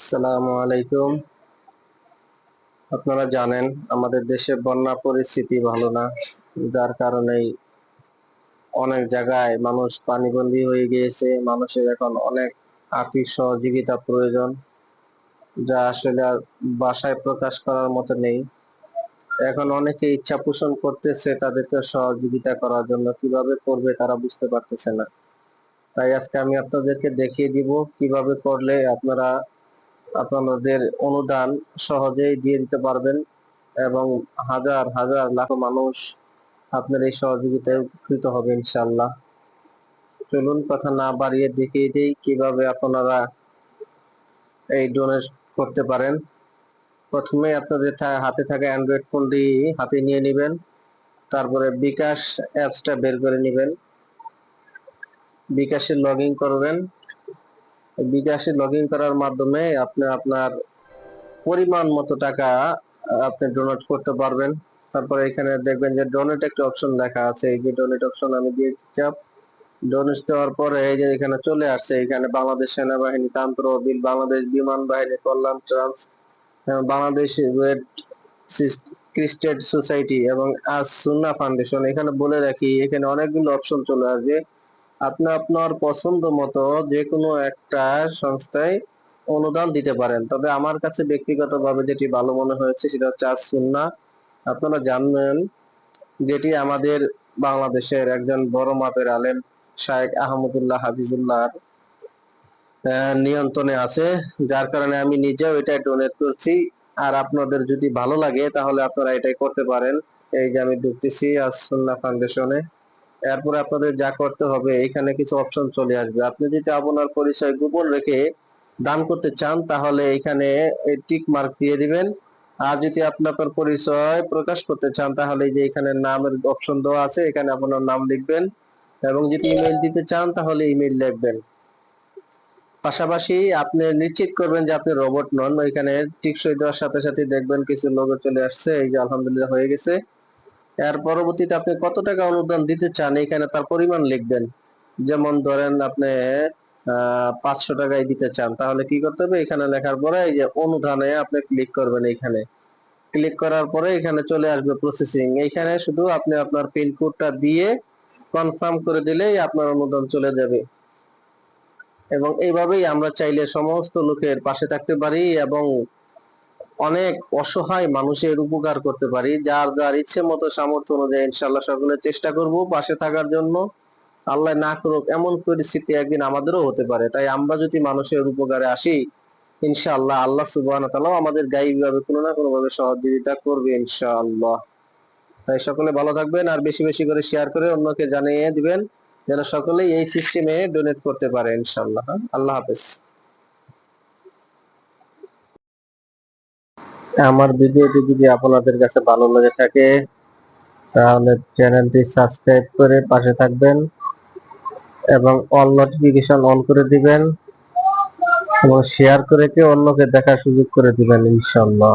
আসসালামু আলাইকুম। আপনারা জানেন, আমাদের দেশে বন্যা পরিস্থিতি ভালো না, যার কারণেই অনেক জায়গায় মানুষ পানিবন্দী হয়ে গিয়েছে। মানুষের এখন অনেক আর্থিক সহযোগিতা প্রয়োজন, যা আসলে বাসায় প্রকাশ করার মতো নেই। এখন অনেকে ইচ্ছা পোষণ করতেছে তাদেরকে সহযোগিতা করার জন্য, কীভাবে করবে তারা বুঝতে পারতেছে না। তাই আজকে আমি আপনাদেরকে দেখিয়ে দিব, কীভাবে করলে আপনারা আপনাদের অনুদান সহজেই দিয়ে দিতে পারবেন এবং হাজার হাজার লাখ মানুষ আপনার এই সহযোগিতায় উপকৃত হবে ইনশাল্লাহ চলুন কথা না বাড়িয়ে দেখিয়ে দিই কীভাবে আপনারা এই ডোনেট করতে পারেন। প্রথমে আপনাদের হাতে থাকা অ্যান্ড্রয়েড ফোনটি হাতে নিয়ে নেবেন, তারপরে বিকাশ অ্যাপসটা বের করে নেবেন। বিকাশে লগ ইন করবেন। বিকাশে লগ ইন করার মাধ্যমে আপনি আপনার পরিমাণ মতো টাকা আপনি ডোনেট করতে পারবেন। তারপরে এখানে দেখবেন যে ডোনেট একটা অপশন লেখা আছে। এই যে ডোনেট অপশন আমি দিয়ে চাপ ডোনেট দেওয়ার পরে এই যে এখানে চলে আসছে। এখানে বাংলাদেশ সেনাবাহিনী তান্ত্র, বিল বাংলাদেশ বিমান বাহিনী, কল্যাণ ট্রান্স বাংলাদেশ রেড ক্রিস্টেড সোসাইটি এবং আজ সুন্না ফাউন্ডেশন। এখানে বলে রাখি, এখানে অনেকগুলো অপশন চলে আসবে। আপনি আপনার পছন্দ মতো যে কোনো একটা সংস্থায় অনুদান দিতে পারেন। তবে আমার কাছে ব্যক্তিগতভাবে যেটি ভালো মনে হয়েছে সেটা হচ্ছে আজ সুন্না। আপনারা জানবেন যেটি আমাদের বাংলাদেশের একজন বড় মাপের আলেম শায়েখ আহমদুল্লাহ হাফিজুল্লাহ নিয়ন্ত্রণে আছে। যার কারণে আমি নিজেও এটা ডোনেট করছি। আর আপনাদের যদি ভালো লাগে তাহলে আপনারা এটাই করতে পারেন। এই যে আমি ঢুকতেছি আজ সুন্না ফাউন্ডেশনে এরপরে আপনাদের যা করতে হবে, এখানে কিছু অপশন চলে আসবে। আপনি যদি আপনার পরিচয় গোপন রেখে দান করতে চান, তাহলে এখানে টিক মার্ক দিয়ে দিবেন। আর যদি আপনি আপনার পরিচয় প্রকাশ করতে চান, তাহলে যে এখানে নামের অপশন দেওয়া আছে, এখানে আপনার নাম লিখবেন। এবং যদি ইমেল দিতে চান, তাহলে ইমেল লিখবেন। পাশাপাশি আপনি নিশ্চিত করবেন যে আপনি রোবট নন। এখানে টিকসই দেওয়ার সাথে সাথে দেখবেন কিছু লোগো চলে আসছে। এই যে আলহামদুলিল্লাহ হয়ে গেছে। এর পরবর্তীতে আপনি কত টাকা অনুদান দিতে চান এখানে তার পরিমাণ লিখবেন। যেমন ধরেন আপনি পাঁচশো টাকায় দিতে চান, তাহলে কি করতে হবে? এখানে লেখার পরে এই যে অনুদানে আপনি ক্লিক করবেন এখানে। ক্লিক করার পরে এখানে চলে আসবে প্রসেসিং এখানে শুধু আপনি আপনার পিন কোডটা দিয়ে কনফার্ম করে দিলেই আপনার অনুদান চলে যাবে। এবং এইভাবেই আমরা চাইলে সমস্ত লোকের পাশে থাকতে পারি এবং অনেক অসহায় মানুষের উপকার করতে পারি, যার যার ইচ্ছে মতো সামর্থ্য অনুযায়ী ইনশাল্লাহ সকলে চেষ্টা করব পাশে থাকার জন্য। আল্লাহ না করুক এমন পরিস্থিতি একদিন আমাদেরও হতে পারে। তাই আমরা যদি মানুষের উপকারে আসি, ইনশাআল্লাহ আল্লাহ সুবাহ আমাদের গায়ে ভাবে কোনো না কোনো ভাবে সহযোগিতা করবে ইনশাআল্লাহ। তাই সকলে ভালো থাকবেন আর বেশি বেশি করে শেয়ার করে অন্যকে জানিয়ে দিবেন, যেন সকলেই এই সিস্টেমে ডোনেট করতে পারে ইনশাআল্লাহ? আল্লাহ হাফেজ। আমার ভিডিওটি যদি আপনাদের কাছে ভালো লেগে থাকে, তাহলে চ্যানেলটি সাবস্ক্রাইব করে পাশে থাকবেন এবং অল নোটিফিকেশন অন করে দিবেন এবং শেয়ার করে কে অন্যকে দেখার সুযোগ করে দিবেন, ইনশাআল্লাহ।